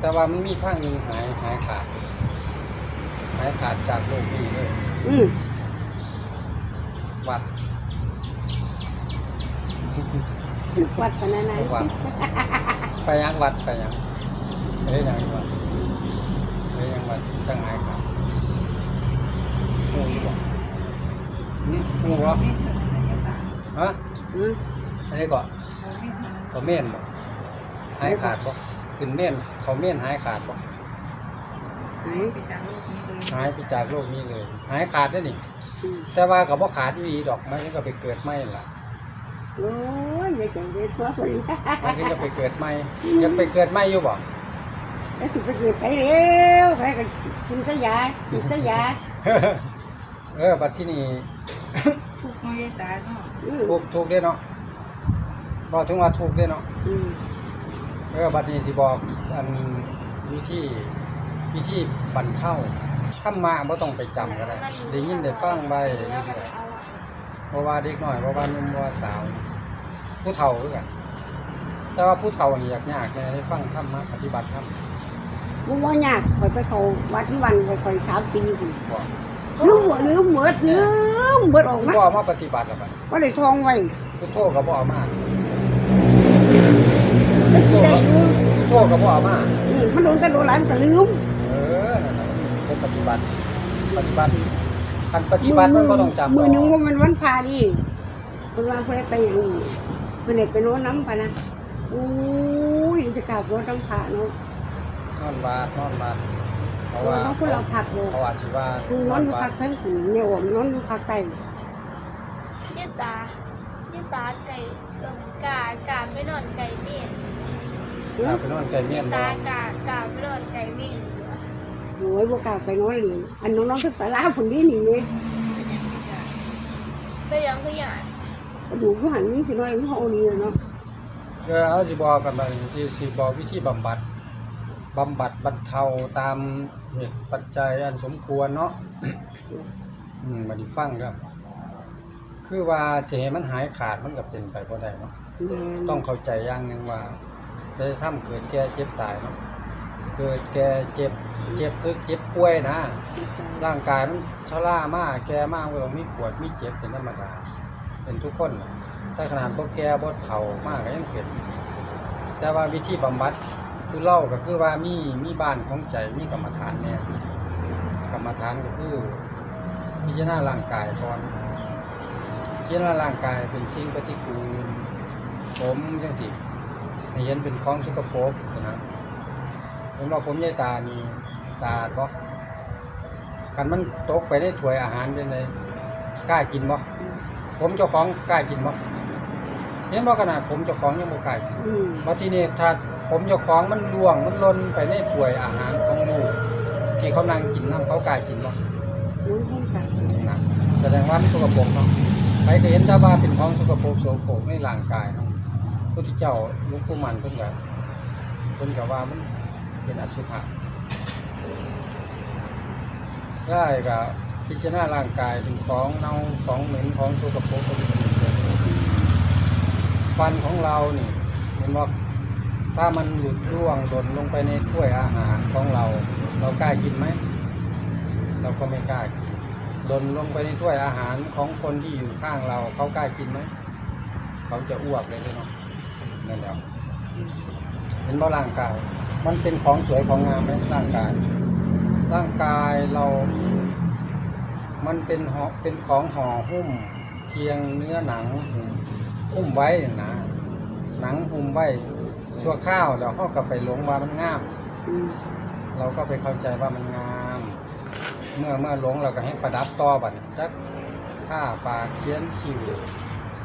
แต่ว่ามันมีข้างหนึ่งหายหายขาด หายขาดจากโลกนี้เลยอืมวัด วัดปานนั้นนะวัด ไปยังวัดไปยังไปยังวัดไปยังวัดจังหายขาดงูอยู่บ่หึงูเหรอฮะอืมอันนี้ก่อนเขาเม่นบ่หายขาดบ่ ขึ้นเม่นเขาเม่นหายขาดบ่หายหายไปจากโลกนี้เลย หายขาดได้อนี่ อืมแต่ว่ากับว่าขาดดีดอกมันก็ไปเกิดไม่ล่ะ โอ้ยอย่าจังเลยตัวคนนี้มันก็จะไปเกิดไม่ยังไปเกิดไม่อยู่บ่แล้วสิไปเกิดไปเร็วไปก็กินแตะยากินแตะยาเออบัดที่นี่ทุกน้อยตาเนาะอืมถูกถูกได้อเนาะบอกถึงว่าถูกได้อเนาะอืม เออบัดนี้สิบอกอันวิธีวิธีบรรเทาถ้ามาบ่ต้องไปจำก็ได้ได้ยินได้ฟังไปเรื่อยๆเพราะว่าเด็กน้อยเพราะว่าหนุ่มเพราะว่าสาว ผู้เฒ่าคือกันแต่ว่าผู้เฒ่านี่ยากยากแน่ได้ฟังธรรมะปฏิบัติธรรมบ่ว่ายากข่อยไปเขาวัดที่วันข่อยข่อยสามปีพุ่นบอกลืมลืมหมดลืมหมดออกมาบ่เอามาปฏิบัติแล้วบัดบ่ได้ทองไว้พุทโธก็บ่เอามาแล้วสิ ได้อยู่พุทโธก็บ่เอามาอืมมันโดนกระโดดหลานก็ลืมเออนั่นน่ะเป็นปฏิบัติปฏิบัติคันปฏิบัติมันก็ต้องจำมือหนึงเนาะว่ามันวันพาดิเพิ่นว่าเพิ่นได้ไปอย่างนี้เพิ่นได้ไปโน้นน้ำพะนะอู้ยจะกราบรถน้ำพระเนาะนอนบาดนอนบาดเพราะเพราะว่าว่าพวกเราผักเลยเพราะว่าสิว่าคือนอนอยู่บาผัดกทั้งขืนเนี่ยโอมนอนอยู่ผักไตยืดตายืดตาไก่เอิ่มกากาไม่นอนไก่เมี่ย งถ้าไปนอนไกลเมียืยนดบ่ตากากาไม่นอนไก่เมี่ยงโอ้ยบวกล้าไปนอนเลยอันน้องๆที่ไปล่าผุนนี่นี่เนี่ยไปยังขยานกระดูกผู้หันนี่สิน้อยมันเอานี่เนาะเออเอาสิบอกกันไปที่สิบอกวิธีบำบัดบำบัดบรรเทาตามเหตุปัจจัยอันสมควรเนาะ อืมมาดิฟังครับ คือว่าเสียมันหายขาดมันก็เป็นไปบ่ได้เนาะ แม่นต้องเข้าใจอย่างหนึ่งว่า จะทำเกิดแก่เจ็บตายเนาะเกิดแก่เจ็บเจ็บคือเจ็บป่วยนะ ร่างกายมันชรามากแก่มากก็ต้องมีปวดมีเจ็บเป็นธรรมดา เป็นทุกคนน่ะถ้าขนาดพวกแก่บดเฒ่ามากก็ยังเป็นแต่ว่าวิธีบำบัดคือเล่าก็คือว่ามีมีบ้านของใจมีกรรมฐานเนี่ยกรรมฐานก็คือพิจารณาร่างกายก่อนพิจารณาร่างกายเป็นสิ่งปฏิกูลผมจังสิ ให้เห็นเป็นของสกปรกนะเห็นว่าผมยายตานี่สะอาดบ่กันมันตกไปในถ้วยอาหารเป็นไงกล้ากินบ่ผมเจ้าของกล้ากินบ่เห็นบ่ขนาดผมเจ้าของยังบ่กล้ากินอืมว่าทีนี้ถ้าผมเจ้าของมันล่วงมันหล่นไปในถ้วยอาหารของลูกที่เขานั่งกินน้ำเขากล้ากินบ่น้องห้องกันนะแสดงว่ามันสกปรกเนาะใครก็เห็นแต่ว่าเป็นของสกปรกโสโครกในร่างกายเนาะ พุทธเจ้าลูกผู้มันเพิ่นก็เพิ่นก็ว่ามันเป็นอสุภะได้ก็พิจารณาร่างกายเป็นของเน่าของเหม็นของสกปรกก็เป็นฟันของเรานี่เห็นว่าถ้ามันหลุดร่วงหล่นลงไปในถ้วยอาหารของเรา เรากล้ากินไหม เราก็ไม่กล้ากินหล่นลงไปในถ้วยอาหารของคนที่อยู่ข้างเราเขากล้ากินไหม เขาจะอ้วกเลยเนาะ นั่นแหละเห็นว่าร่างกาย มันเป็นของสวยของงามไหมร่างกาย ร่างกายเรา มันเป็นห่อเป็นของห่อหุ้มเพียงเนื้อหนังหุ้มไว้นะหนังหุ้มไว้ชั่วข้าวแล้วเข้าก็ไปหลงว่ามันงามเราก็ไปเข้าใจว่ามันงาม เมื่อเมื่อหลงเราก็ให้ประดับต่อบัดจักผ้าปากเขียนคิว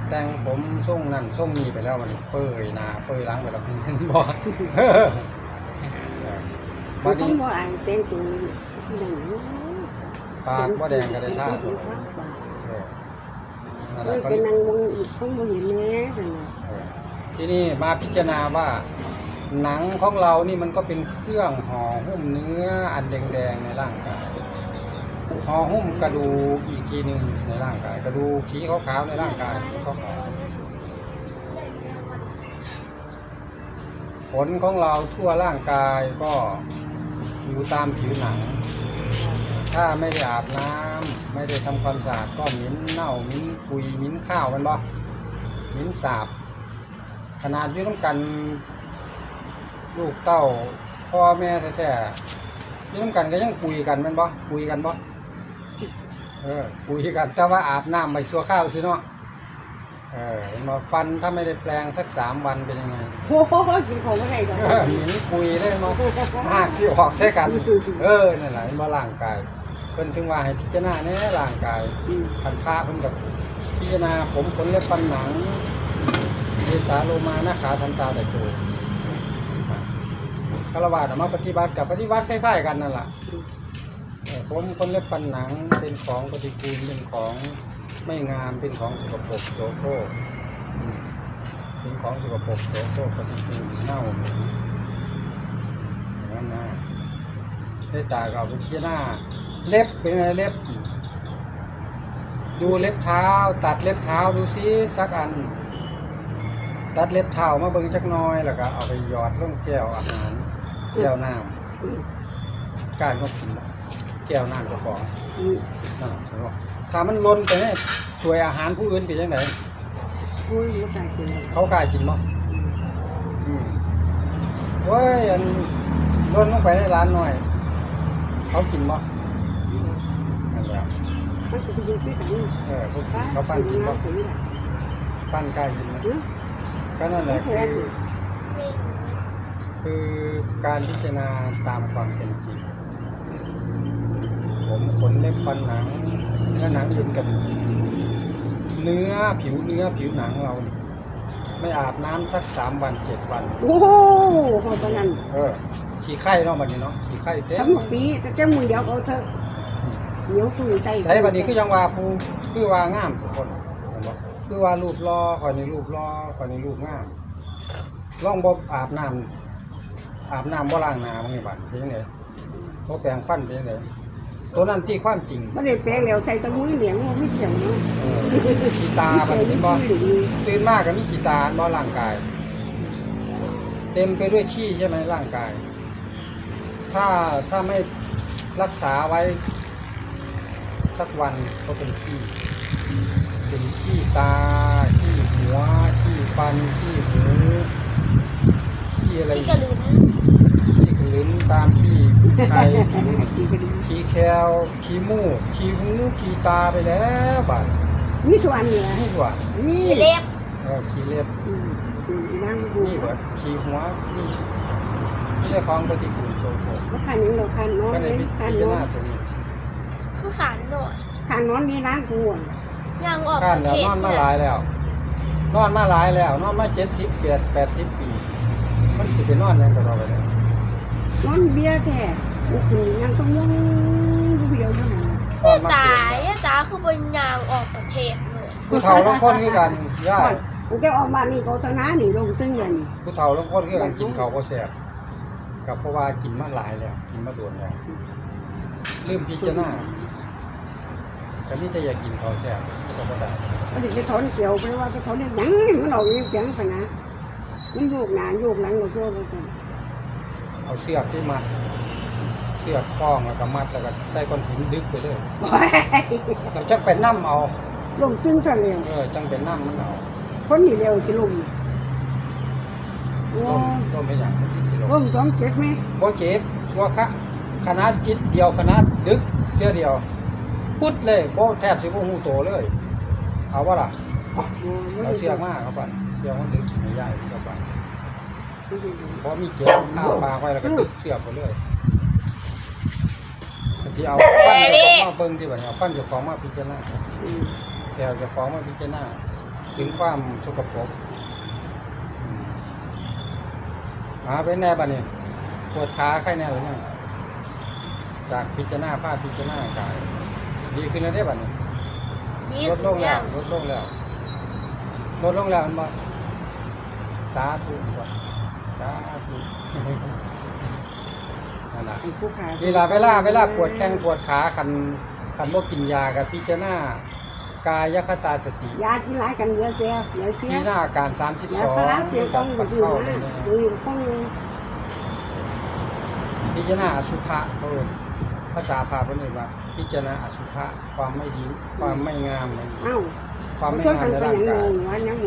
แต่งผมส่งนั่นส่งนี้ไปแล้วมันเปยหนาเปยหล้างไปแล้วเห็นบ่มับันดต้อนี้งบ่อ่านเป็นตัวอย่างนี้ปากบ่แดงก็ได้ท่าตัวเออนั่นแหเอละอเขาเป็นเรียกนางวงอีกต้องบ่เห็นแน่ซั่นน่ะเออทีนี้มาพิจารณาว่า หนังของเรานี่มันก็เป็นเครื่องห่อหุ้มเนื้ออันแดงๆในร่างกาย ห่อหุ้มกระดูกอีกทีหนึ่งในร่างกาย กระดูกสีขาวๆในร่างกายสีขาวๆผขนของเราทั่วร่างกายก็อยู่ตามผิวหนัง ถ้าไม่ได้อาบน้ำไม่ได้ทำความสะอาดก็หม็นเน่าหม็นปุยหม็นข้าวมันบ่หม็นสาบ ขนาดยู่น้ำกันลูกเต้าพ่อแม่แท้ๆยู่น้ำกันก็ยังคุยกันมันบ่คุยกันบ่ เออคุยกันแต่ว่าอาบน้ำไปซัวข้าวสิเนาะเออเห็นบ่ฟันถ้าไม่ได้แปลงสักสามวันเป็นยังไงโอ้โหกินของอะไรดอกเออเหม็นคุยได้มาหากที่ออกใช่กัน เออนั่นแหละมาร่างกายเพิ่นถึงว่าให้พิจารณาแน่ร่างกายอืมพันพระเพิ่นกับพิจารณาผมขนเล็บฟันหนังเยสาโลมาหน้าขาทันตาแต่โตคารวะมาปฏิบัติกับปฏิบัติคล้ายๆกันนั่นแหละเออ ผมขนเล็บฟันหนังเป็นของปฏิกูลเป็นของไม่งามเป็นของสกปรกโสโครกอืมเป็นของสกปรกโสโครกปฏิกูลเน่าเหม็นอย่างนั้นนะได้ตาก็เอาไปพิจารณาเล็บเป็นไงเล็บ ดูเล็บเท้า ตัดเล็บเท้าดูซิสักอัน ตัดเล็บเท้ามาเบิ่งจักหน้อยแล้วก็เอาไปหยอดลงแก้วอาหารแก้วน้อืมำการก็กินบ่ แก้วน้ำก็พออืมนั่นน่ะเห็นบ่ถ้ามันล้นไปเนี่ยสวยอาหารผู้อื่นเป็นยังไงโอ้ยหัวใจเกินเขากล้ากินบ่อืมเว้ยอันล้นลงไปในร้านหน่อย เขากินบ่นั่นแหละมันจะไปยืนที่ไหนเออเขากินเขาปั้นกินบ่ถึงนี่แหละปั้นกล้ากินไหมอืมก็นั่นแหละแพคืงอมีคือการพิจารณาตามความเป็นจริง ผมขนเล็บฟันหนัง เนื้อหนังเป็นกระดูกเนื้อผิวเนื้อผิวหนังเรา ไม่อาบน้ำสักสามวันเจ็ดวัน โอ้โหพอตอนนั้นเออขี้ไข้เนาะบัดนี้เนาะขี้ไข้เต็มทำฟรีแต่เจ้ามือเดียวเอาเถอะเหนียวสู้ใจใช้บัดนี้คือยังว่าผู้คือว่างามทุกคนเห็นบ่คือว่ารูปรอคอยในรูปรอคอยในรูปงามลองบ่อาบน้ำอาบน้ำบ่ล้างหน้าบ่ไงบัดเป็นจังได บ่แปรงฟันเป็นจังไดตัวนั้นที่ความจริงไม่ได้แปลงแล้วใส่ตะมุ้ยเหลียงมันไม่เสียงเนาะเออขี้ตาบัดนี้บ่หรือตื่นมากก็มีขี้ตาบ่ร่างกาย เต็มไปด้วยขี้ใช่ไหมร่างกาย ถ้าถ้าไม่รักษาไว้ สักวันก็เป็นขี้เป็นขี้ตาขี้หัวขี้ฟันขี้หูขี้อะไรชิกระลืนขี้ก ระลิ้นตามขี้ไข่ดีก็ดีขี้แคลขี้มูกขี้หูขี้ตาไปแล้วบัดมีส่วนเหนือนี่ว่านี่ชีเล็บเออขี้เล็บอืมอืมนั่งดูนี่เบิดขี่หัวนี่ไม่ใช่ของปฏิกูลโสโครกว่าคันนี้เราคันนอนก็ในเลยพิคันจารนอณานตัวนี้คือขานหน่อยคันนอนนี่ร้านกูอะย่างออกข้านประแล้วเทศนอนมาหลายแล้ว นอนมาหลายแล้ว นอนมาเจ็ดสิบแปดแปดสิบปี มันสิไปนอนยังกับเราไปเลย นอนเบียร์แท้กูคือยังต้องย่องดูเดียวเท่านั้นนอนมาตาเกิดยตาคือบนยางออกประเทศเลยผู้เฒ่าลงคนคือกันย่ากูจะออกมานี่เขาตนาหนีลงตึ้งเลยนี่ผู้เฒ่าลงคนคือกันกินข้าวบ่แซ่บกับเพราะว่ากินมาหลายแล้วกินมาโดนแล้วลืมพิจารณาก็นี่จะอยากกินข้าวแซ่บก็บ่ได้มันจะถอนเกี่ยวไปว่าจะถอนได้ยังมันออกยังยังไปนะมันโยกหนาโยกหลังเราโยกเราจัง เอาเสือกที่มัดเสือกคล้องแล้วก็มัดแล้วก็ใส่ก้อนหินดึกไปเลยโอ้ยเราจังไปน้ำเอาลงตึ้งซะเร็วเออจังไปน้ำมันเอาคนนี่เร็วจะลงโอ้ต้มต้มเป็นอย่างที่สิลร่งมสองเจ็ดไหมโบเจ็บชัวคะขนาดจิตเดียวขนาดดึกเชื่อเดียวพุดเลยโบแทบสิบ่หูโตเลย เอาว่าล่ะ เอาเสียมากเข้าไปเสียมันดึกไม่ใหญ่เข้าไป เพราะมีเจ็บข้าวปลาไว้แล้วก็ดึกเสียบไปเลยสิเอาฟันเจะของมาเบิ่งที่บัดนี้เอาฟันเจะของมาพิจารณาแถวจะฟ้องมาพิจารณาถึงความสกปรกอืมหาเป็นแน่บัดนี้ปวดขาไข้แน่หรือยังจากพิจารณาภาพิจารณากายดีขึ้นแล้วได้บัดนี้ดีลดลงแล้วลดลงแล้วลดลงแล้วมันบ่สาธุบ่ สาธุนั่นแหละผู้ขายเวลาเวลาเวลาปวดแข้งปวดขาคันคันบ่กินยากับพิจารณากายคตาสติยากินหลายกันเยอะแยะเดี๋ยวเพี้ยพิจารณาอาการยา32พาราเพียงกัต้บองปัก็ดอยู่เข้านะเลยดูอยู่ต้องพิจารณาอสุภะเขาเอิ้นภาษาพาเพิ่นเรียกว่า พิจารณาอสุภะความไม่ดีความไม่งามเลยเอ้าความไม่ช่วยงากัมนในไปร่าองย่างกายงงว่ายัง